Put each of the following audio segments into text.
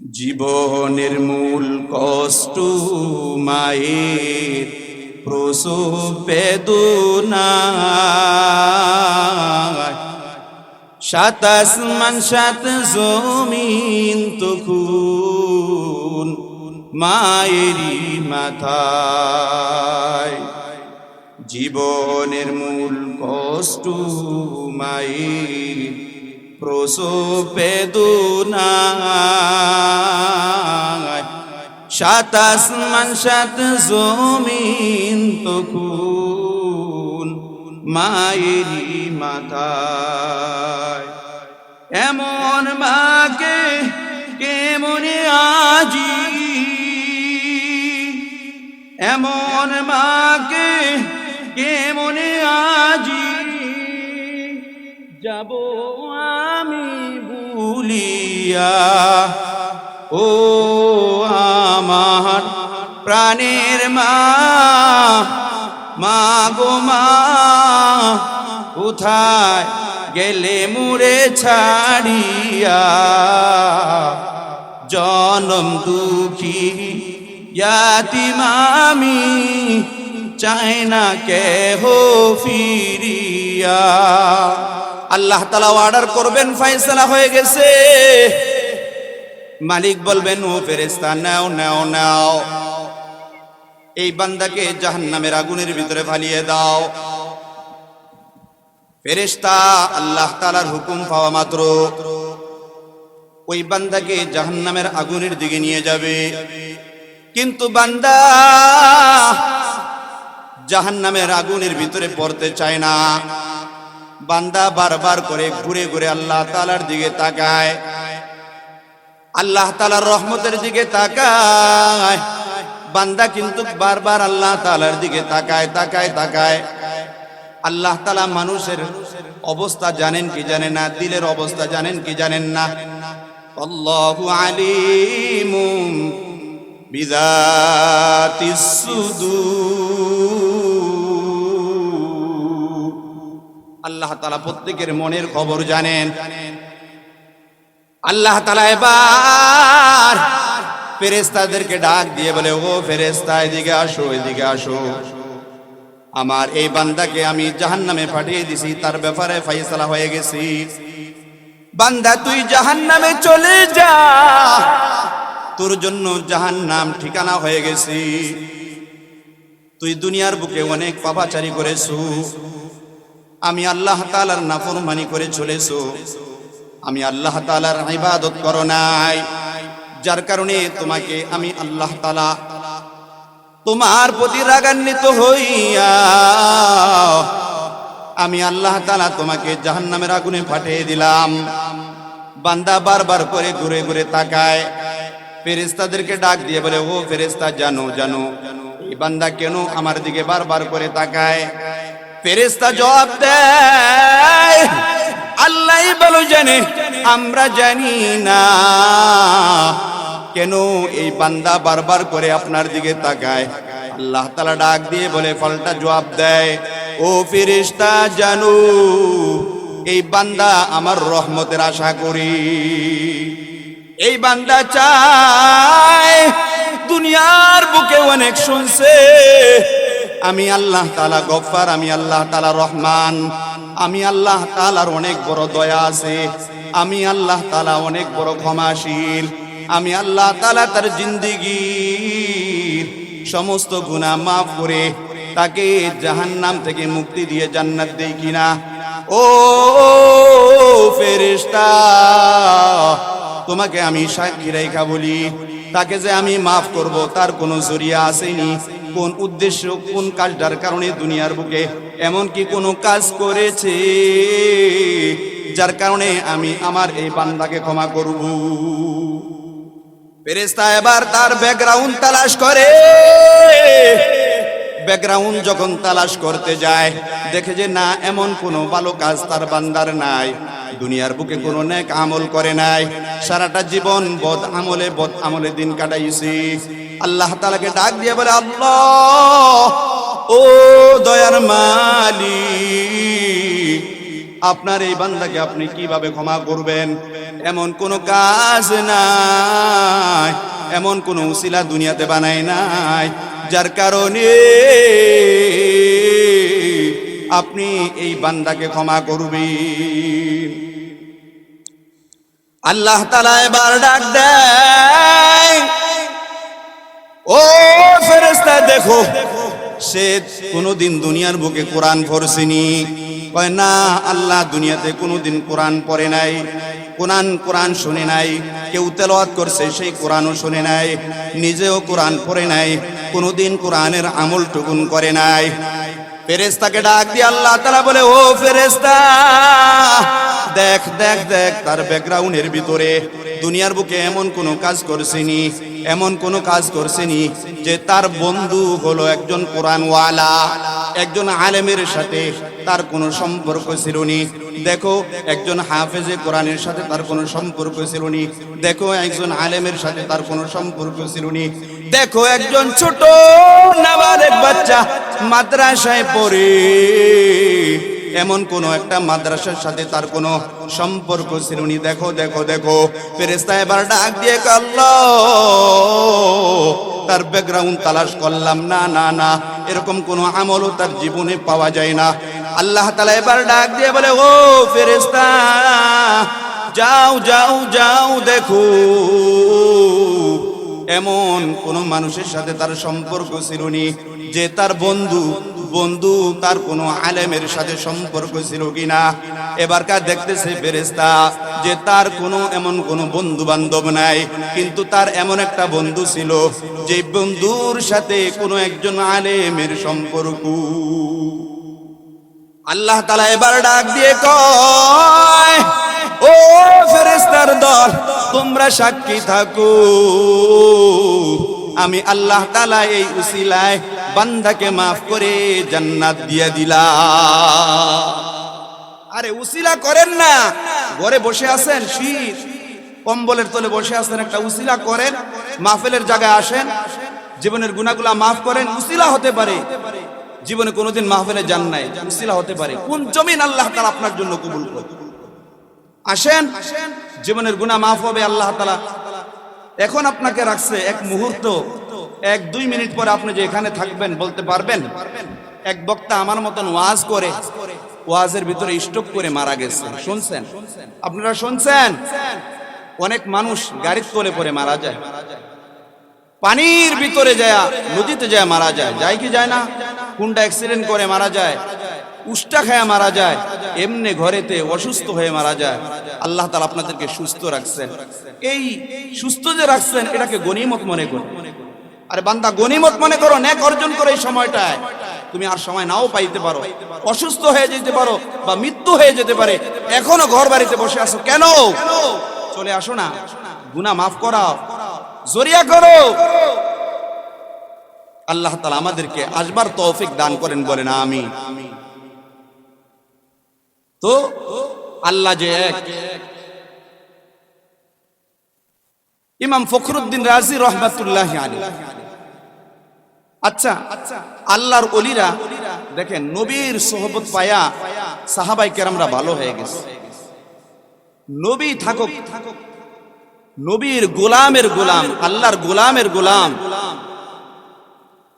জীবনের মূল কষ্ট মায়ের প্রসব বেদনা সাতাশ মান সাত জমিন তখন মায়েরই মাথায়। জীবনের মূল কষ্ট মায়ের সাতাশ মান সাত জমিন তখন মায়েরই মাথায়। এমন মাকে কেমনে আজি? এমন মাকে কেমনে আজি? যাব আমি ভুলিয়া। ও আমার প্রাণের মা মা গো মা, কোথায় গেলে মুড়ে ছাড়িয়া? জনম দুঃখী ইয়াতিমামি চায় না হো ফিরিয়া। আল্লাহ তালা অর্ডার করবেন, ফয়সলা হয়ে গেছে। মালিক বলবেন, ও ফেরেস্তা নাও নাও নাও। এই বান্দাকে জাহান্নামের আগুনের ভিতরে ফালিয়ে দাও। ফেরেস্তা আল্লাহ তালার হুকুম পাওয়া মাত্র। ওই বান্দাকে জাহান্নামের আগুনের দিকে নিয়ে যাবে। কিন্তু বান্দা জাহান্নামের আগুনের ভিতরে পড়তে চায় না। বান্দা বারবার করে ঘুরে ঘুরে আল্লাহ তালার দিকে তাকায়। আল্লাহ তালার রহমতের দিকে তাকায়। বান্দা কিন্তু বারবার আল্লাহ তালার দিকে তাকায় তাকায় তাকায়। আল্লাহ তালা মানুষের অবস্থা জানেন কি জানেন না, দিলের অবস্থা জানেন কি জানেন না। আল্লাহু আলিমুম বিদাতিস আল্লাহ তালা প্রত্যেকের মনের খবর জানেন। আল্লাহ তালা এবার ফেরেস্তাদেরকে ডাক দিয়ে বলে, ও ফেরেস্তা এদিকে আসো এদিকে আসো। আমার এই বান্দাকে আমি জাহান নামে পাঠিয়ে দিছি, তার ব্যাপারে ফাইসলা হয়ে গেছি। বান্দা, তুই জাহান নামে চলে যা। তোর জন্য জাহান নাম ঠিকানা হয়ে গেছি। তুই দুনিয়ার বুকে অনেক পাপাচারি করেছু। আমি আল্লাহ তালার নাফরমানি করে চলেছো। আমি আল্লাহ তালার ইবাদত করো নাই। যার কারণে তোমাকে আমি আল্লাহ তালা তোমার প্রতি রাগান্বিত হইয়া আমি আল্লাহ তালা তোমাকে জাহান্নামের আগুনে ফাটিয়ে দিলাম। বান্দা বারবার করে ঘুরে ঘুরে তাকায়। ফেরেস্তাদেরকে ডাক দিয়ে বলে, ও ফেরেস্তা জানো জানো। এই বান্দা কেন আমার দিকে বারবার করে তাকায়? ফেরেস্তা জবাব দেয়, আল্লাহ বলো জানে, আমরা জানি না। কেন এই বান্দা বারবার করে আপনার দিকে তাকায়? আল্লাহ তালা ডাক দিয়ে বলে ফলটা জবাব দেয়, ও ফিরিস্তা জানু, এই বান্দা আমার রহমতের আশা করি। এই বান্দা চায়, দুনিয়ার বুকে অনেক শুনছে আমি আল্লাহ তালা গফার আমি আল্লাহ তালা রহমান, আমি আল্লাহ তালার অনেক বড় দয়া আছে, আমি আল্লাহ তালা অনেক বড় ক্ষমাশীল, আমি আল্লাহ তালা তার জিন্দিগি সমস্ত গুণা মাফ করে তাকে জাহান্নাম থেকে মুক্তি দিয়ে জান্নাত দেই কিনা? ও ফেরিস্তা তোমাকে আমি সাক্ষী রেখা বলি। তাকে যে আমি মাফ করব, তার কোনো জরিয়া আসেনি। কোন উদ্দেশ্য, কোন কাজটার কারণে দুনিয়ার বুকে এমন কি কোনো কাজ করেছে, যার কারণে আমি আমার এই বান্দাকে ক্ষমা করব। ফেরেস্তা এবার তার ব্যাকগ্রাউন্ড তালাশ করে। ব্যাকগ্রাউন্ড যখন তালাশ করতে যায়, দেখে যে না, এমন কোনো ভালো কাজ তার বান্দার নাই। দুনিয়ার বুকে কোনো নেক আমল করে নাই। সারাটা জীবন বদ আমলে বদ আমলে দিন কাটাইছি। আল্লাহ তালাকে ডাক দিয়ে বলে, আল্লাহ, ও দয়ার মালি আপনার এই বান্দাকে আপনি কীভাবে ক্ষমা করবেন? এমন কোনো কাজ নাই, এমন কোনো উসিলা দুনিয়াতে বানায় নাই, যার কারণে আপনি এই বান্দাকে ক্ষমা করবেন। আল্লাহ তালা এবার ডাক ও ফেরেস্তা দেখো, সে কোনোদিন দুনিয়ার বুকে কোরআন পড়ছেনি। কয়, না, আল্লাহ দুনিয়াতে কোনোদিন কোরআন পড়ে নাই। কোরআন কোরআন শুনে নাই। কেউ তেলাওয়াত করছে, সেই কোরআনও শুনে নাই। নিজেও কোরআন পড়ে নাই। কোনোদিন কোরআনের আমল টুকুন করে নাই। ফেরেস্তাকে ডাক দিয়ে আল্লাহ তালা বলে, ও ফেরেস্তা দেখ দেখ দেখ, তার ব্যাকগ্রাউন্ডের ভিতরে দুনিয়ার বুকে এমন কোনো কাজ করছেনি, এমন কোনো কাজ করছেনি যে তার বন্ধু হলো একজন কোরআনওয়ালা, একজন আলেমের সাথে তার কোনো সম্পর্ক ছিল নি দেখো, একজন হাফেজে কোরআনের সাথে তার কোনো সম্পর্ক ছিল নি দেখো, একজন আলেমের সাথে তার কোনো সম্পর্ক ছিল নি দেখো, একজন ছোট নাবালেক বাচ্চা মাদ্রাসায় পড়ে। এমন কোন একটা মাদ্রাসার সাথে তার কোনো সম্পর্ক ছিল নি। দেখো দেখো দেখো। ফেরেস্তা এবার ডাক দিয়ে কাল্ল তার ব্যাকগ্রাউন্ড তালাশ করলাম, না না না, এরকম কোনো আমলও তার জীবনে পাওয়া যায় না। আল্লাহ তালা এবার ডাক দিয়ে বলে, ও ফেরেস্তা যাও যাও যাও, দেখো। এমন কোন মানুষের সাথে তার সম্পর্ক ছিল যে তার বন্ধু বন্ধু, তার কোনো আলেমের সাথে সম্পর্ক ছিল কিনা? এবারকার দেখতেছে ফেরেস্তা যে তার কোনো এমন কোনো বন্ধু বান্ধব নাই, কিন্তু তার এমন একটা বন্ধু ছিল যে বন্ধুর সাথে কোনো একজন আলেমের সম্পর্ক। আল্লাহ তালা এবার ডাক দিয়ে কয়, ও ফেরেস্তার দল, তোমরা সাক্ষী থাকো। আমি আল্লাহ তালা এই উসিলায় বান্দাকে মাফ করে জান্নাত দিয়ে দিলা আরে উসিলা করেন না। ঘরে বসে আছেন, শীত। কম্বলের তলে বসে আছেন, একটা উসিলা করেন, মাহফিলের জায়গায় আসেন, জীবনের গুণাগুলা মাফ করেন, উসিলা হতে পারে। জীবনে কোনোদিন মাহফিলে যান নাই, উসিলা হতে পারে। কোন জমিন আল্লাহ তালা আপনার জন্য কবুল করে আসেন, জীবনের গুণা মাফ হবে, আল্লাহ তালা এখন আপনাকে রাখছে এক মুহূর্ত, এক দুই মিনিট পরে আপনি যে এখানে থাকবেন বলতে পারবেন? এক বক্তা আমার মতন ওয়াজ করে, ওয়াজের ভিতরে স্টক করে মারা গেছে। শুনছেন? আপনারা শুনছেন? অনেক মানুষ গাড়ির তোলে পরে মারা যায়। পানির ভিতরে যায়, নদীতে যায়, মারা যায়। যায় কি যায় না? কোনটা অ্যাক্সিডেন্ট করে মারা যায়। উষ্টা খায়া মারা যায়, এমনি ঘরেতে অসুস্থ হয়ে মারা যায়। আল্লাহ তালা আপনাদেরকে সুস্থ রাখছেন। এই সুস্থ যে রাখছেন, এটাকে গনিমত মনে করো। আরে বান্দা, গনিমত মনে করো ন্যাক অর্জন করো এই সময়টায়। তুমি আর সময় নাও পাইতে পারো। অসুস্থ হয়ে যেতে পারো বা মৃত্যু হয়ে যেতে পারে, এখনও ঘর বাড়িতে বসে আসো কেন? চলে আসো না। গুনা মাফ করাও। জরিয়া করো। আল্লাহ তালা আমাদেরকে আসবার তৌফিক দান করেন বলেন আমি তো আল্লাহ যে এক। ইমাম ফখরুদ্দিন রাজি রহমাতুল্লাহ আলী আচ্ছা আল্লাহর অলিরা দেখেন, নবীর সোহবত পায়া সাহাবাই কেরামরা ভালো হয়ে গেছে। নবী থাকুক, নবীর গোলামের গোলাম, আল্লাহর গোলামের গোলাম,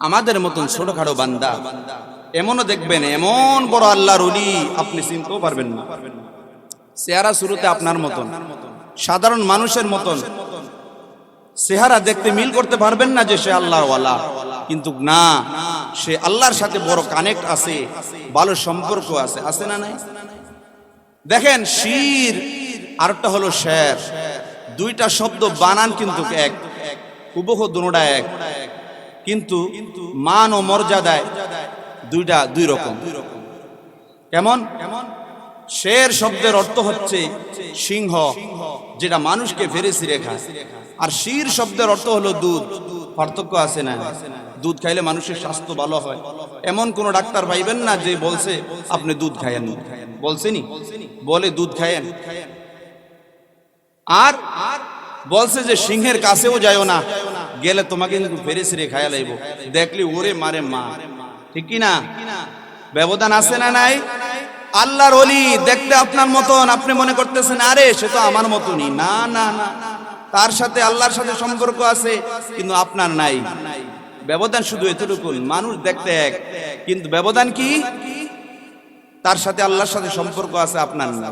আমাদের মতন ছোটখাটো বান্দা বান্দা। এমনও দেখবেন, এমন বড় আল্লাহর অলি আপনি চিনতেও পারবেন না। চেহারা শুরুতে আপনার মতন, সাধারণ মানুষের মতন। চেহারা দেখতে মিল করতে পারবেন না যে সে আল্লাহর ওয়ালা কিন্তু না, সে আল্লাহর সাথে বড় কানেক্ট আছে, ভালো সম্পর্ক আছে আছে না নাই? দেখেন, শির আরেকটা হলো শের। দুইটা শব্দ বানান কিন্তু এক, হুবহু দুটা এক। কিন্তু মান ও মর্যাদায় দুইটা, দুই রকম। কেমন? শের শব্দের অর্থ হচ্ছে সিংহ, যেটা মানুষকে ফেরে সিরে খায় আর শির শব্দের অর্থ হলো দুধ। পার্থক্য আছে না? দুধ খাইলে মানুষের স্বাস্থ্য ভালো হয়। এমন কোন ডাক্তার পাইবেন না যে বলছে, আপনি দুধ খায়েন বলছেনি বলে, দুধ খায়েন। আর বলছে যে, সিংহের কাছেও যায়ও না। গেলে তোমাকে কিন্তু ফেরে সিরে খায়া লাইব। দেখলি ওরে মারে মা। ঠিক কি না ব্যবধান আছে না নাই? আল্লাহর অলি দেখতে আপনার মতন, আপনি মনে করতেছেন, আরে, সে তো আমার মতনই। না না না তার সাথে আল্লাহর সাথে সম্পর্ক আছে, কিন্তু আপনার নাই। ব্যবধান শুধু এতটুকু মানুষ দেখতে এক। কিন্তু ব্যবধান কি? তার সাথে আল্লাহর সাথে সম্পর্ক আছে, আপনার না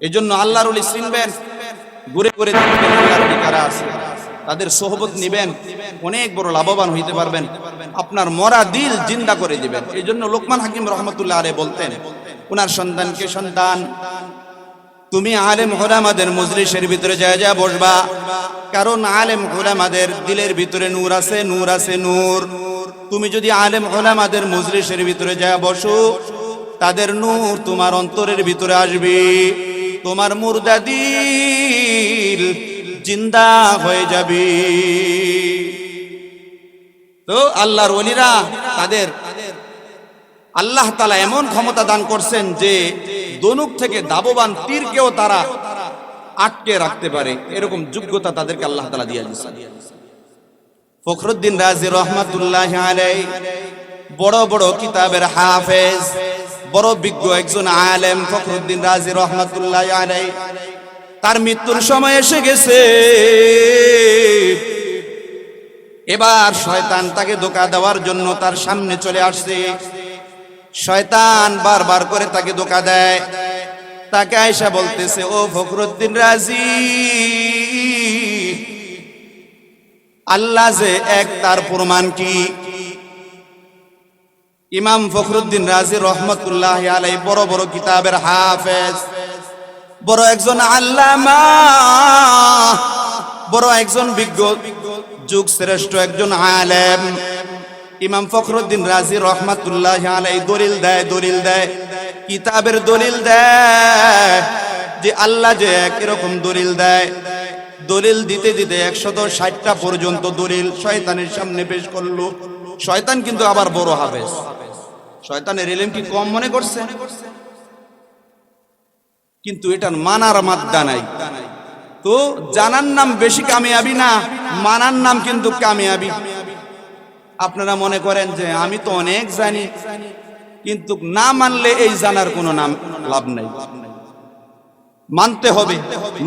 এই জন্য আল্লাহর অলি চিনবেন, ঘুরে ঘুরে দেখবেন আল্লাহর কারা আছে। তাদের সোহবত নিবেন। অনেক বড় লাভবান হইতে পারবেন। আপনার মরা দিল জিন্দা করে দিবেন। এই জন্য লোকমান হাকিম রহমতুল্লাহ আরে বলতেন ওনার সন্তানকে সন্তান? তুমি আলেম হোলামাদের মজলিসের ভিতরে যা যা বসবা। কারণ আলেম হোলামাদের দিলের ভিতরে নূর আছে নূর আছে নূর। তুমি যদি আলেম হোলামাদের মজলিসের ভিতরে যা বসো, তাদের নূর তোমার অন্তরের ভিতরে আসবে। তোমার মুর্দা দিল জিন্দা হয়ে যাবে। তো আল্লাহর ওলিরা তাদের আল্লাহ তালা এমন ক্ষমতা দান করছেন যে দনুক থেকে দাববান তীরকেও তারা আটকে রাখতে পারে। এরকম যোগ্যতা তাদেরকে আল্লাহ তালা দিয়ে ফখরুদ্দিন রাজি রহমাতুল্লাহ আলাই বড় বড় কিতাবের হাফেজ, বড় বিজ্ঞ একজন আলেম ফখরুদ্দিন রাজি রহমাতুল্লাহ আলাই তার মৃত্যুর সময় এসে গেছে। এবার শয়তান তাকে ধোকা দেওয়ার জন্য তার সামনে চলে আসছে। শয়তান বারবার করে তাকে ধোকা দেয়। তাকে আয়সা বলতেছে, ও ফখরুদ্দিন রাজি? আল্লাহ যে এক, তার প্রমাণ কি? ইমাম ফখরুদ্দিন রাজি রহমতুল্লাহ আলাই বড় বড় কিতাবের হাফেজ। বড় একজন আল্লামা, বড় একজন বিজ্ঞ যুগ শ্রেষ্ঠ একজন আলেম। ইমাম ফখরুদ্দিন রাজি রহমাতুল্লাহ আলাই দলিল দেয় দলিল দেয়, কিতাবের দলিল দেয়, যে আল্লাহ যে এরকম দলিল দেয়। দলিল দিতে দিতে একশত ষাটটা পর্যন্ত দলিল শয়তানের সামনে পেশ করল। শয়তান কিন্তু আবার বড় হাফেজ। শয়তানের এলেম কি কম মনে করছে? কিন্তু এটার মানার মাদ্দা নাই। তো জানার নাম বেশি কামিয়াবি না, মানার নাম কিন্তু কামিয়াবি। আপনারা মনে করেন যে আমি তো অনেক জানি, কিন্তু না মানলে এই জানার কোনো নাম লাভ নাই। মানতে হবে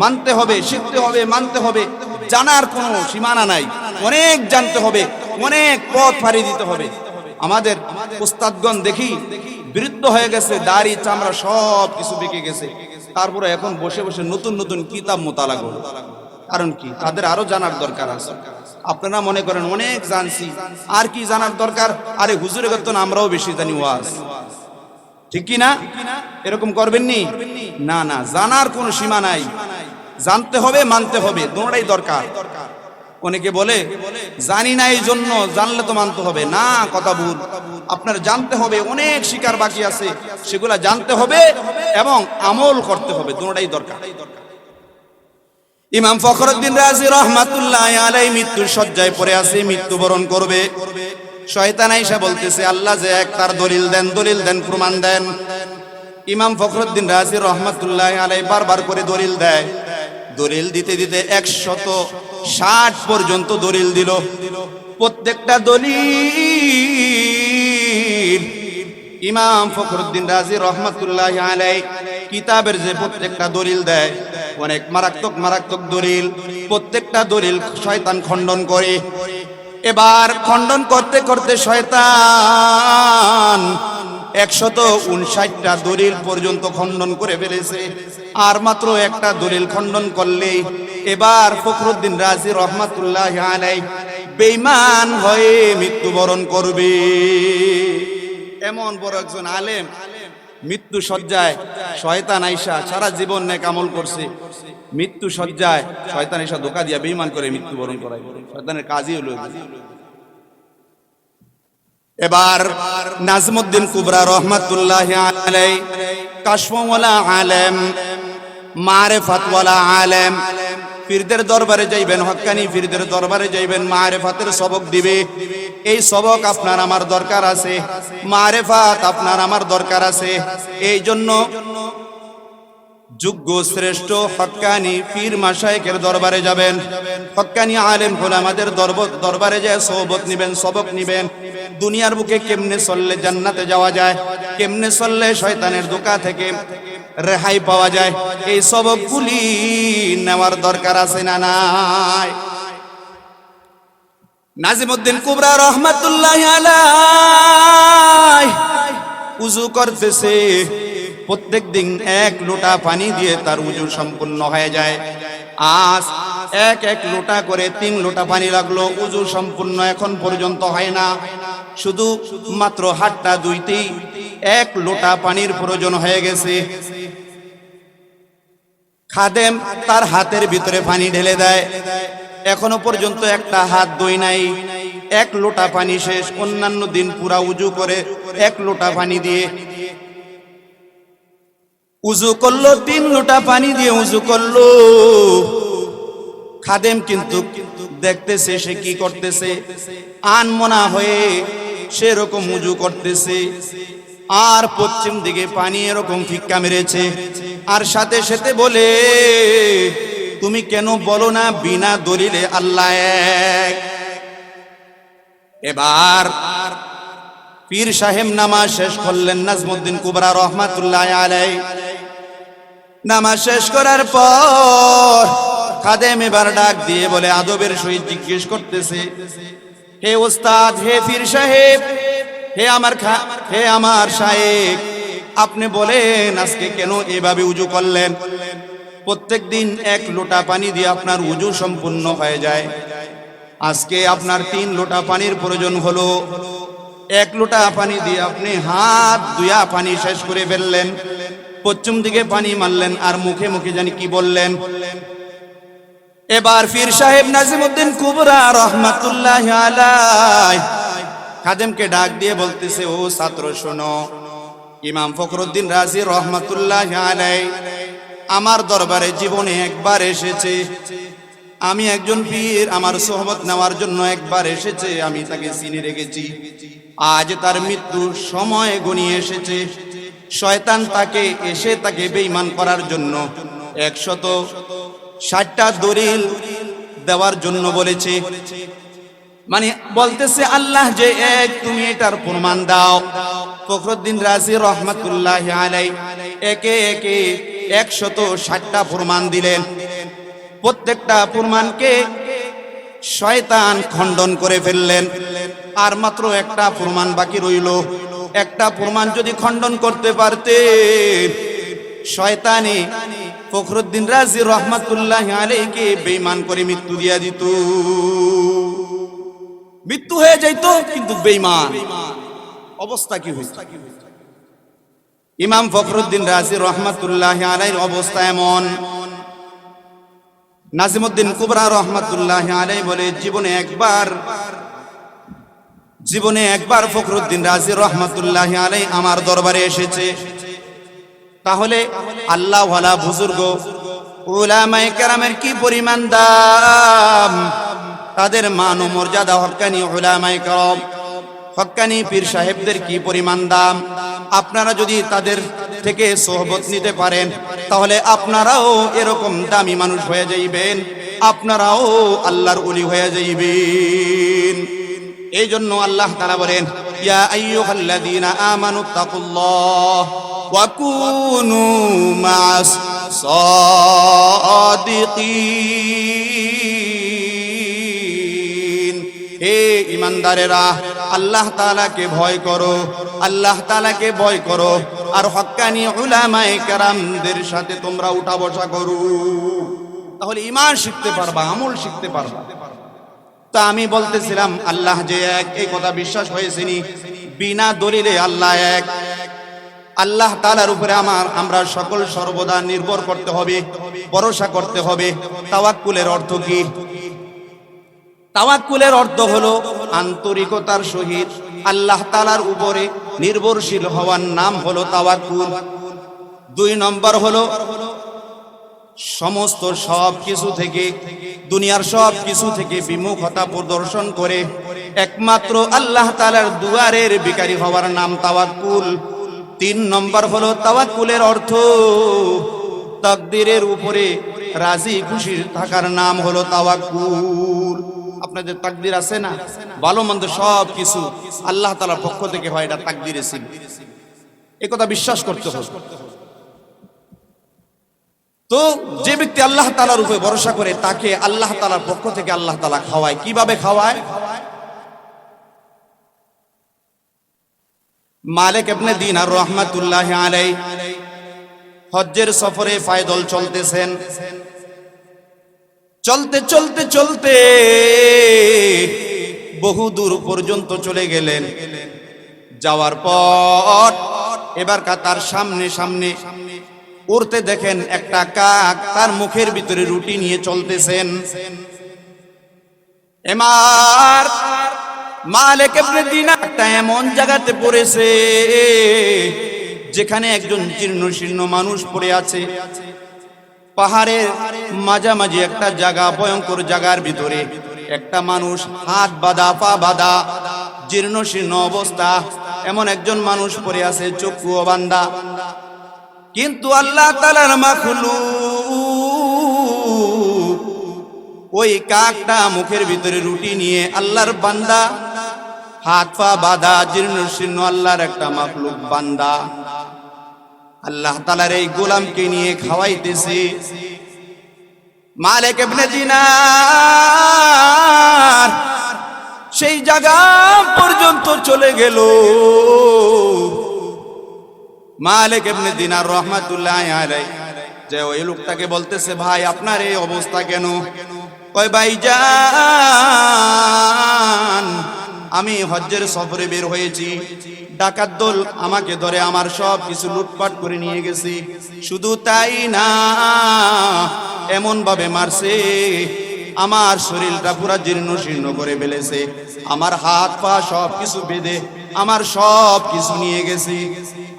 মানতে হবে, শিখতে হবে, মানতে হবে, জানার কোনো সীমানা নাই। অনেক জানতে হবে, অনেক পথ ফাড়ি দিতে হবে। আমাদের উস্তাদগণ দেখি, বৃদ্ধ হয়ে গেছে, দাড়ি, চামড়া সব কিছু বেঁকে গেছে। তারপরে এখন বসে বসে নতুন নতুন কিতাব মোতালা করো কারণ কি? তাদের আরও জানার দরকার আছে। আপনারা মনে করেন অনেক জানছি। আর কি জানার দরকার? আরে হুজুরে করতেন আমরাও বেশি জানি ওয়াজ। ঠিক কি না? এরকম করবেন নি? না না, জানার কোনো সীমা নাই। জানতে হবে, মানতে হবে, দুটাই দরকার। অনেকে বলে, জানি না এই জন্য, জানলে তো মানতে হবে। না, কথা ভুল। আপনার জানতে হবে, অনেক শিকার বাকি আছে, সেগুলা জানতে হবে এবং আমল করতে হবে, দুটাই দরকার। ইমাম ফখরুদ্দিন রাজি রহমাতুল্লাহ আলাই মৃত্যুর শয্যায় পড়ে আছে, মৃত্যুবরণ করবে। শয়তান আইসা বলতেছে, আল্লাহ যে এক তার দলিল দেন দলিল দেন, প্রমাণ দেন। ইমাম ফখরুদ্দিন রাজি রহমাতুল্লাহ আলাই বারবার করে দলিল দেয়। দলিল দিতে দিতে একশত ষাট পর্যন্ত দলিল দিল। প্রত্যেকটা দলিল। ইমাম ফখরুদ্দিন রাজি রহমতুল্লাহ আলাই কিতাবের যে প্রত্যেকটা দলিল দেয়, অনেক মারাত্মক মারাত্মক দলিল। প্রত্যেকটা দলিল শয়তান খণ্ডন করে। এবার খণ্ডন করতে করতে শয়তান একশত উনষাটটা দলিল পর্যন্ত খণ্ডন করে ফেলেছে। আর মাত্র একটা দলিল খণ্ডন করলেই এবার ফখরুদ্দিন রাজি রহমাতুল্লাহ আলাই বেইমান হয়ে মৃত্যুবরণ করবে। এমন বড় একজন আলেম, মৃত্যু সজ্জায় শয়তান আইসা সারা জীবন নেক আমল করছে। মৃত্যু সজ্জায় শয়তান আইসা ধোকা দিয়া বেইমান করে মৃত্যুবরণ করায়। শয়তানের কাজই হলো এবার নাজমুদ্দিন কুবরা রহমাতুল্লাহ আলাই কাশফওয়ালা আলেম, মারেফাতওয়ালা আলেম পীরদের দরবারে যাইবেন হক্কানি ফিরদের দরবারে যাইবেন, মারেফাতের সবক দিবে। এই সবক আপনার আমার দরকার আছে, মারেফাত আপনার আমার দরকার আছে। এই জন্য যোগ্য, শ্রেষ্ঠ হক্কানি পীর মাসায়েকের দরবারে যাবেন। হক্কানি আলেম হলে আমাদের দরবারে যায় সবক নিবেন সবক নিবেন। দুনিয়ার বুকে কেমনে চললে জান্নাতে যাওয়া যায়, কেমনে চললে শয়তানের দোকা থেকে রেহাই পাওয়া যায়। এই সবকগুলি নেওয়ার দরকার আছে না নাই? নাজিমুদ্দিন কুবরা রহমাতুল্লাহ আলাই উজু করতেছে। প্রত্যেক দিন এক লোটা পানি দিয়ে তার উজু সম্পূর্ণ হয়ে যায়। আজ এক এক লোটা করে তিন লোটা পানি লাগল উজু সম্পূর্ণ এখন পর্যন্ত হয় না। শুধু মাত্র হাতটা দুইতেই এক লোটা পানির প্রয়োজন হয়ে গেছে। খাদেম তার হাতের ভিতরে পানি ঢেলে দেয়। এখনও পর্যন্ত একটা হাত দই নাই। এক লোটা পানি শেষ। অন্যান্য দিন পুরা উজু করে এক লোটা পানি দিয়ে উজু করল, তিন লোটা পানি দিয়ে উজু করল। খাদেম কিন্তু দেখতেছে সে কি করতেছে। আনমনা হয়ে সেরকম উজু করতেছে। আর পশ্চিম দিকে পানি এরকম ফিক্কা মেরেছে। আর সাথে সাথে বলে, তুমি কেন বলো না, বিনা দলিলে আল্লাহ এক? এবার পীর সাহেব নামাজ শেষ করলেন নাজমুদ্দিন কুবরা রহমাতুল্লাহ আলাই নামাজ শেষ করার পর খাদেম এবার ডাক দিয়ে বলে, আদবের সহিত জিজ্ঞেস করতেছে। হে ওস্তাদ, হে পীর সাহেব হে আমার খা হে আমার সাহেব আপনি বলেন আজকে কেন এভাবে উজু করলেন? প্রত্যেক দিন এক লোটা পানি দিয়ে আপনার উজু সম্পূর্ণ হয়ে যায়। আজকে আপনার তিন লোটা পানির প্রয়োজন হলো। এক লোটা পানি দিয়ে আপনি হাত দুয়া পানি শেষ করে ফেললেন। পশ্চিম দিকে পানি মারলেন আর মুখে মুখে জানি কি বললেন? এবার ফির সাহেব নাজিমুদ্দিন কুবরা রহমাতুল্লাহ আলাই খাদেমকে ডাক দিয়ে বলতেছে, ও ছাত্র, শোনো। ইমাম ফখরুদ্দিন রাজি রহমাতুল্লাহ আমার দরবারে জীবনে একবার এসেছে। আমি একজন পীর, আমার সোহবত নেওয়ার জন্য একবার এসেছে, আমি তাকে চিনে রেখেছি। আজ তার মৃত্যু সময় গনিয়ে এসেছে। শয়তান তাকে এসে তাকে বেইমান করার জন্য একশত ষাটটা দলিল দেওয়ার জন্য বলেছে। মানে বলতেছে আল্লাহ যে এক তুমি এটার প্রমাণ দাও। ফখরুদ্দিন রাজি রহমতুল্লাহ আলাই একে একে একশত ষাটটা প্রমাণ দিলেন। প্রত্যেকটা প্রমাণকে শয়তান খণ্ডন করে ফেললেন। আর মাত্র একটা প্রমাণ বাকি রইল। একটা প্রমাণ যদি খণ্ডন করতে পারতে, শয়তানে ফখরুদ্দিন রাজি রহমাতুল্লাহ আলাইকে বেঈমান করে মৃত্যু দিয়া দিত। মৃত্যু হয়ে যাইতো, কিন্তু বেঈমান। অবস্থা কি হইত? ইমাম ফখরুদ্দিন রাজি রহমাতুল্লাহ আলাইর অবস্থা এমন। নাজিমুদ্দিন কুবরা রহমাতুল্লাহ আলাই বলে, জীবনে একবার জীবনে একবার ফখরুদ্দিন রাজি রহমাতুল্লাহ আলাই আমার দরবারে এসেছে। তাহলে আল্লাহ ওয়ালা বুজুর্গ, উলামায়ে কেরামের কি পরিমাণ দাম? তাদের মান ও মর্যাদা হক্কানি উলামায়ে করম। হক্কানি পীর সাহেবদের কি পরিমাণ দাম? আপনারা যদি তাদের থেকে সোহবত নিতে পারেন, তাহলে আপনারাও এরকম দামি মানুষ হয়ে যাইবেন। আপনারাও আল্লাহর উলি হয়ে যাইবেন। এই জন্য আল্লাহ তারা বলেন, ইয়া আইয়ুহাল্লাযীনা আমানু তাকুল্লাহ ওয়া কুনু সাদিকিন হে ইমানদারেরা, আল্লাহ তাআলাকে ভয় করো, আল্লাহ তাআলাকে ভয় করো। আর হক্কানি উলামায়ে কারামদের সাথে তোমরা উঠা বসা করো। তাহলে ইমান শিখতে পারবা, আমল শিখতে পারবা। তা আমি বলতেছিলাম, আল্লাহ যে এক, এই কথা বিশ্বাস হয়েছেনি। বিনা দলিলে আল্লাহ এক। আল্লাহ তালার উপরে আমার, আমরা সকল সর্বদা নির্ভর করতে হবে, ভরসা করতে হবে। তাওয়াক্কুলের অর্থ কি? তাওয়াক্কুলের অর্থ হলো আন্তরিকতার সহিত আল্লাহ তালার উপরে নির্ভরশীল হওয়ার নাম হলো তাওয়াক্কুল। দুই নম্বর হলো সমস্ত সব কিছু থেকে, দুনিয়ার সব কিছু থেকে বিমুখতা প্রদর্শন করে একমাত্র আল্লাহ তালার দুয়ারের বিকারী হওয়ার নাম তাওয়াক্কুল। তিন নম্বর হলো তাওয়াক্কুলের অর্থ তাকদিরের উপরে রাজি খুশি থাকার নাম হলো তাওয়াক্কুল। আপনাদের তাকদির আছে না? ভালো মন্দ সব কিছু আল্লাহ তালার পক্ষ থেকে হয়, এটা তাকদির ছিল এ কথা বিশ্বাস করতে হবে। তো যে ব্যক্তি আল্লাহ তালার উপরে ভরসা করে, তাকে আল্লাহ তালার পক্ষ থেকে আল্লাহ তালা খাওয়ায়। কীভাবে খাওয়ায়? মালিক আপনি দিন আর রহমাতুল্লাহ আলাই হজ্জের সফরে ফায়দল চলতেছেন। চলতে চলতে চলতে বহু দূর পর্যন্ত চলে গেলেন। যাওয়ার পর এবার তার সামনে সামনে উড়তে দেখেন একটা কাক তার মুখের ভিতরে রুটি নিয়ে চলতেছেন। এমার মালিক ইবনে দিনার একটা এমন জায়গাতে পড়েছে যেখানে একজন জীর্ণ শীর্ণ মানুষ পড়ে আছে। পাহাড়ের মাঝামাঝি একটা জায়গা, ভয়ঙ্কর জায়গার ভিতরে একটা মানুষ হাত বাঁধা, পা বাঁধা, জীর্ণ শীর্ণ অবস্থা। এমন একজন মানুষ পড়ে আছে, চক্ষু বান্দা কিন্তু আল্লাহ তালার মাখলু ওই কাকটা মুখের ভিতরে রুটি নিয়ে আল্লাহর বান্দা, হাত পা বাঁধা, জীর্ণ শীর্ণ আল্লাহর একটা মাখলুক বান্দা। আল্লাহ তালার এই গোলামকে নিয়ে খাওয়াইতেছে। মালিক ইবনে সেই জায়গা পর্যন্ত চলে গেল। মালিক ইবনে দিনার রহমাতুল্লাহ যে ওই লোকটাকে বলতেছে, ভাই, আপনার এই অবস্থা কেন? কয় ভাই যান আমি হজ্জের সফরে বের হয়েছি। ডাকাত দল আমাকে ধরে, আমার সব কিছু লুটপাট করে নিয়ে গেছি। শুধু তাই না এমন ভাবে মারছে। আমার শরীরটা পুরা জীর্ণ শীর্ণ করে ফেলেছে। আমার হাত পা সব কিছু বেঁধে আমার সব কিছু নিয়ে গেছি।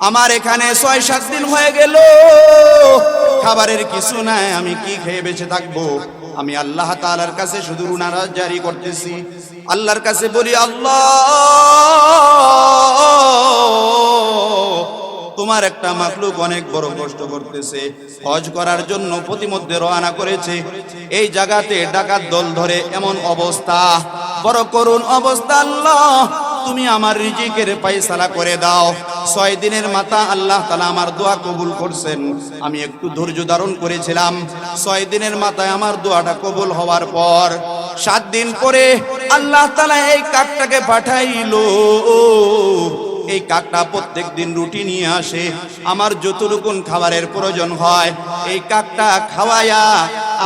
আমার এখানে ছয়, সাত দিন হয়ে গেল। খাবারের কিছু নাই, আমি কি খেয়ে বেঁচে থাকব? আমি আল্লাহ তালার কাছে শুধু রুনারা জারি করতেছি। আল্লাহর কাছে বলি, আল্লাহ, তোমার একটা মাকলুক অনেক বড় কষ্ট করতেছে। হজ করার জন্য প্রতিমধ্যে রওনা করেছে। এই জায়গাতে ডাকাত দল ধরে এমন অবস্থা। বড় করুন অবস্থা, আল্লাহ, তুমি আমার রিজিকের পাইসালা করে দাও। ছয় দিনের মাথা আল্লাহ তালা আমার দোয়া কবুল করছেন। আমি একটু ধৈর্য ধারণ করেছিলাম। ছয় দিনের মাথায় আমার দোয়াটা কবুল হওয়ার পর সাত দিন পরে আল্লাহ তালা এই কাকটাকে পাঠাইলো। এই কাকটা প্রত্যেক দিন রুটি নিয়ে আসে। আমার যতটুকুন খাবারের প্রয়োজন হয়, এই কাকটা খাওয়ায়া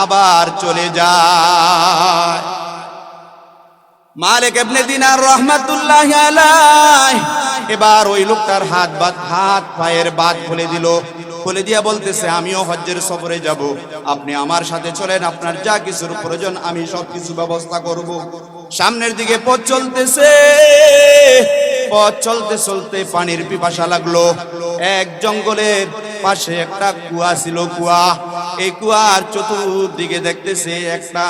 আবার চলে যায়। মালিক ইবনে দিনার রহমাতুল্লাহ আলাই এবার ওই লোকটার হাত বাদ, হাত পায়ের বাদ খুলে দিল। খুলে দিয়া বলতেছে, আমিও হজ্জের সফরে যাব। আপনি আমার সাথে চলেন, আপনার যা কিছুর প্রয়োজন আমি সব কিছু ব্যবস্থা করব। সামনের দিকে পথ চলতেছে, পথ চলতে চলতে পানির পিপাসা লাগল। এক জঙ্গলের পাশে একটা কুয়া ছিল, কুয়া। এই কুয়ার চতুর্দিকে দেখতেছে একটা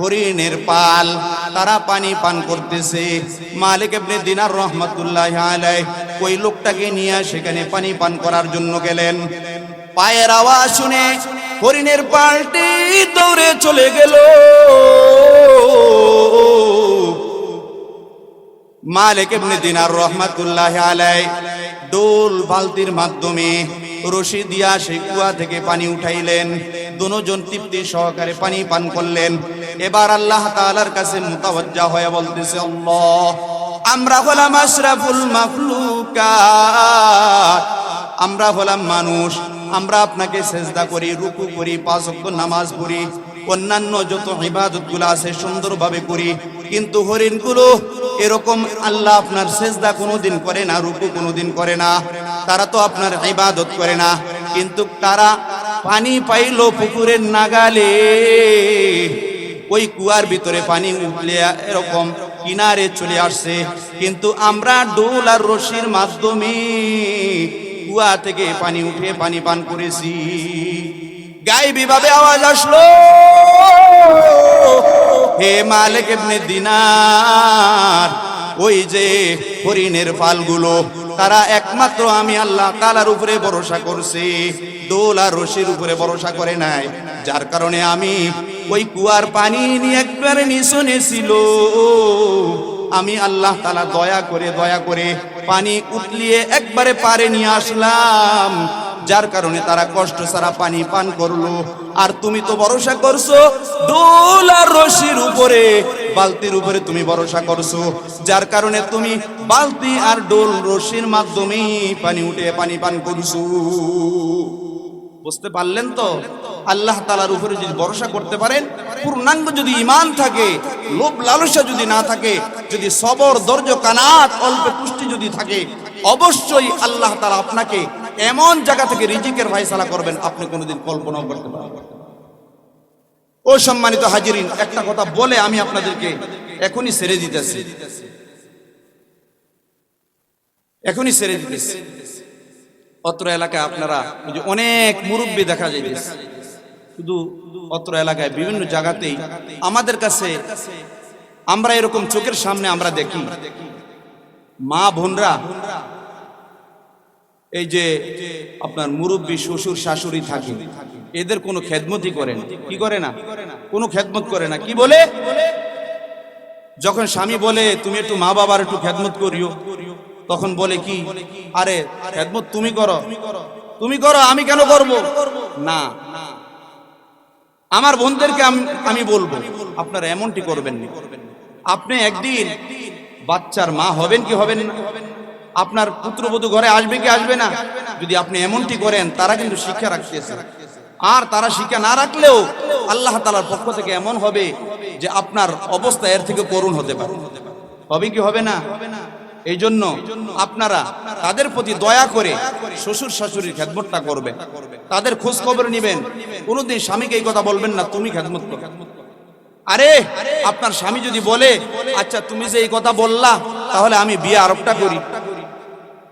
হরিণের পাল। তারা পানি পান করতেছে। মালিক ইবনে দিনার রহমাতুল্লাহ ওই লোকটাকে নিয়ে সেখানে পানি পান করার জন্য গেলেন। পায়ের আওয়াজ শুনে হরিণের পালটি দৌড়ে চলে গেল। মালিক এমনি দিনার রহমাতুল্লাহ আলাই ডোল বালতির মাধ্যমে রশি দিয়া সেই কুয়া থেকে পানি উঠাইলেন। দুজন তৃপ্তি সহকারে পানি পান করলেন। এবার আল্লাহ তাআলার কাছে মুতাওয়াজ্জা হয়ে বলতেছে, আল্লাহ, আমরা হলাম আশরাফুল মাখলুকাত আমরা হলাম মানুষ। আমরা আপনাকে সেজদা করি, রুকু করি, পাঁচ ওয়াক্ত নামাজ পড়ি, অন্যান্য যত ইবাদতগুলো আছে সুন্দরভাবে করি। কিন্তু হরিণগুলো এরকম আল্লাহ আপনার সেজদা কোনোদিন করে না, রুকু কোনোদিন করে না। তারা তো আপনার ইবাদত করে না, কিন্তু তারা পানি পাইলো পুকুরের নাগালে। ওই কুয়ার ভিতরে পানি উঠলে এরকম কিনারে চলে আসছে। কিন্তু আমরা ডোল আর রশির মাধ্যমে কুয়া থেকে পানি উঠে পানি পান করেছি। গায়ে ভাবে আওয়াজ আসলো, হে মালিক ইবনে দিনার, ওই যে হরিণের ফালগুলো তারা একমাত্র আমি আল্লাহ তালার উপরে ভরসা করছি। দোল আর রশির উপরে ভরসা করে নাই। যার কারণে আমি ওই কুয়ার পানি নিয়ে একবার নিশনে ছিল আমি আল্লাহ তালা দয়া করে দয়া করে পানি উতলিয়ে একবারে পারে নিয়ে আসলাম। যার কারণে তারা কষ্ট সারা পানি পান করল। আর তুমি তো ভরসা করছ ডোল আর রশির উপরে বালতির উপরে তুমি ভরসা করছ, যার কারণে তুমি বালতি আর ডোল রশির মাধ্যমে পানি উঠে পানি পান করছ বুঝতে পারলেন তো আল্লাহ তালার উপরে যদি ভরসা করতে পারেন, পূর্ণাঙ্গ যদি ইমান থাকে, লোভ লালসা যদি না থাকে, যদি সবর, ধৈর্য, কানাত, অল্প পুষ্টি যদি থাকে, অবশ্যই আল্লাহ তালা আপনাকে এমন জায়গা থেকে রিজিকের ফাইসালা করবেন, আপনি কোনোদিন কল্পনাও করতে পারবেন। ও সম্মানিত হাজিরিন, একটা কথা বলে আমি আপনাদেরকে এখনই ছেড়ে দিতেছি। এখনই ছেড়ে দিতেছি। অত্র এলাকায় আপনারা অনেক মুরব্বী দেখা যাইতেছে। শুধু অত্র এলাকায়, বিভিন্ন জায়গাতেই আমাদের কাছে আমরা এরকম চোখের সামনে আমরা দেখি। মা, বোনরা, এই যে আপনার মুরব্বী, শ্বশুর, শাশুড়ি থাকে। এদের কোনো খেদমতই করে না? কি করে না? কোনো খেদমত করে না। কি বলে? যখন স্বামী বলে তুমি একটু মা বাবার একটু খেদমত করিও। তখন বলে কি আরে খেদমত তুমি করো। তুমি করো আমি কেন করব? না। আমার বোনদেরকে আমি আমি বলব আপনারা এমনটি করবেন না। আপনি একদিন বাচ্চার মা হবেন কি হবেন না? আপনার পুত্রবধূ ঘরে আসবে কি আসবে না? যদি আপনি এমনটি করেন তারা কিন্তু শিক্ষা রাখতেছে। আর তারা শিক্ষা না রাখলেও আল্লাহ তালার পক্ষ থেকে এমন হবে যে আপনার অবস্থা এর থেকে করুণ হতে পারে। হবে কি হবে না? এই জন্য আপনারা তাদের প্রতি দয়া করে শ্বশুর শাশুড়ির খেদমতটা করবেন। তাদের খোঁজ খবর নিবেন। কোনোদিন স্বামীকে এই কথা বলবেন না, তুমি খেদমত করো। আরে, আপনার স্বামী যদি বলে আচ্ছা তুমি যে এই কথা বললা, তাহলে আমি বিয়ে আরোপটা করি।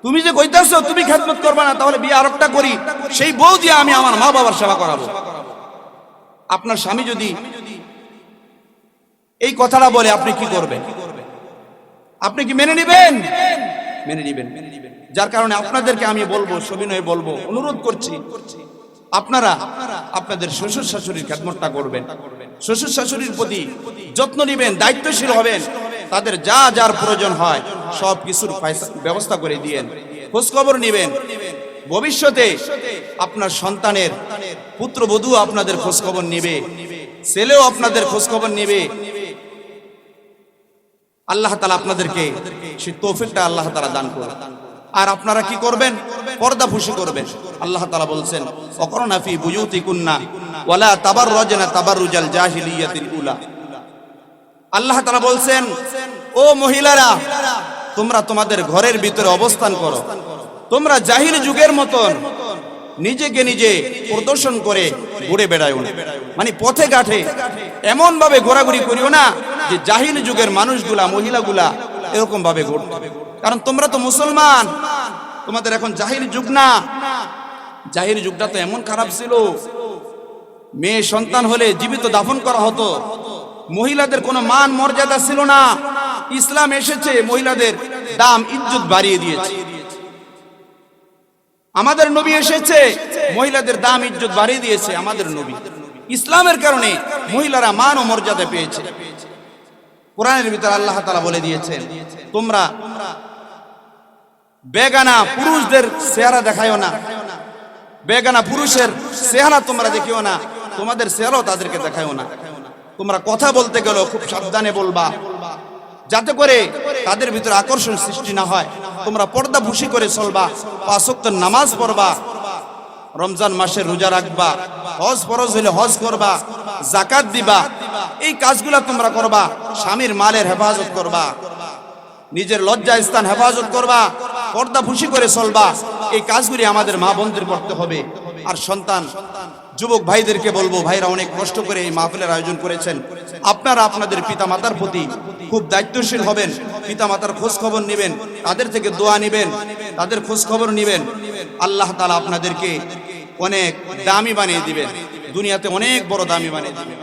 তুমি যে কইতাছো তুমি খেদমত করবা না, তাহলে বিয়ে আরবটা করি। সেই বউ দিয়ে আমি আমার মা বাবার সেবা করাবো। আপনার স্বামী যদি এই কথাটা বলে, আপনি কি করবেন? আপনি কি মেনে নেবেন? মেনে নেবেন যার কারণে আপনাদেরকে আমি বলব, সবিনয় বলব, অনুরোধ করছি, আপনারা আপনাদের শ্বশুর শাশুড়ির খেদমতটা করবেন। শ্বশুর শাশুড়ির প্রতি যত্ন নেবেন, দায়িত্বশীল হবেন। তাদের যা যার প্রয়োজন হয়, সব কিছুর ব্যবস্থা করে দিয়েন। খোঁজ খবর নেবেন। ভবিষ্যতে আপনার সন্তানের পুত্রবধূ আপনাদের খোঁজ খবর নেবে। ছেলেও আপনাদের খোঁজ খবর নেবে। আল্লাহ তালা আপনাদেরকে সেই তৌফিকটা আল্লাহ তালা দান করবে আর আপনারা কি করবেন? পর্দা ফুসি করবেন। আল্লাহ তালা বলছেন অকরণা ফি বুয়ুতি কুন্না ওয়ালা তাবার রজনা তাবার রুজাল জাহিলিয়াতিল উলা। আল্লাহ তালা বলছেন ও মহিলারা, তোমরা তোমাদের ঘরের ভিতরে অবস্থান করো। তোমরা জাহিল যুগের মতন নিজেকে নিজে প্রদর্শন করে ঘুরে বেড়ায় মানে পথে ঘাটে এমন ভাবে ঘোরাঘুরি করিও না যে জাহিল যুগের মানুষগুলা, মহিলাগুলা এরকম ভাবে ঘুরবে কারণ তোমরা তো মুসলমান, তোমাদের এখন জাহিল যুগ না। জাহিল যুগটা তো এমন খারাপ ছিল, মেয়ে সন্তান হলে জীবিত দাফন করা হতো, মহিলাদের কোনো মান মর্যাদা ছিল না। ইসলাম এসেছে, মহিলাদের দাম ইজ্জত বাড়িয়ে দিয়েছে। আমাদের নবী এসেছে, মহিলাদের দাম ইজ্জত বাড়িয়ে দিয়েছে আমাদের নবী। ইসলামের কারণে মহিলারা মান ও মর্যাদা পেয়েছে। কোরআনের ভিতরে আল্লাহ তালা বলে দিয়েছেন, তোমরা বেগানা পুরুষদের চেহারা দেখায়ও না। বেগানা পুরুষের চেহারা তোমরা দেখিও না। তোমাদের চেহারাও তাদেরকে দেখায়ও না। তোমরা কথা বলতে গেলেও খুব সাবধানে বলবা। যাতে করে তাদের ভিতরে আকর্ষণ সৃষ্টি না হয়। তোমরা পর্দা ভুসি করে চলবা পাঁচক্ত নামাজ পড়বা, রমজান মাসে রোজা রাখবা, হজ ফরজ হলে হজ করবা জাকাত দিবা, এই কাজগুলা তোমরা করবা, স্বামীর মালের হেফাজত করবা, নিজের লজ্জা স্থান হেফাজত করবা, পর্দা ফুসি করে চলবা, এই কাজগুলি আমাদের মা বোনদের করতে হবে। আর সন্তান যুবক ভাইদেরকে বলব, ভাইরা অনেক কষ্ট করে এই মাহফিলের আয়োজন করেছেন। আপনারা আপনাদের পিতামাতার প্রতি খুব দায়িত্বশীল হবেন, পিতামাতার খোঁজ খবর নেবেন, তাদের থেকে দোয়া নেবেন, তাদের খোঁজ খবর নেবেন। আল্লাহ তালা আপনাদেরকে অনেক দামি বানিয়ে দিবেন, দুনিয়াতে অনেক বড় দামি বানিয়ে দিবেন।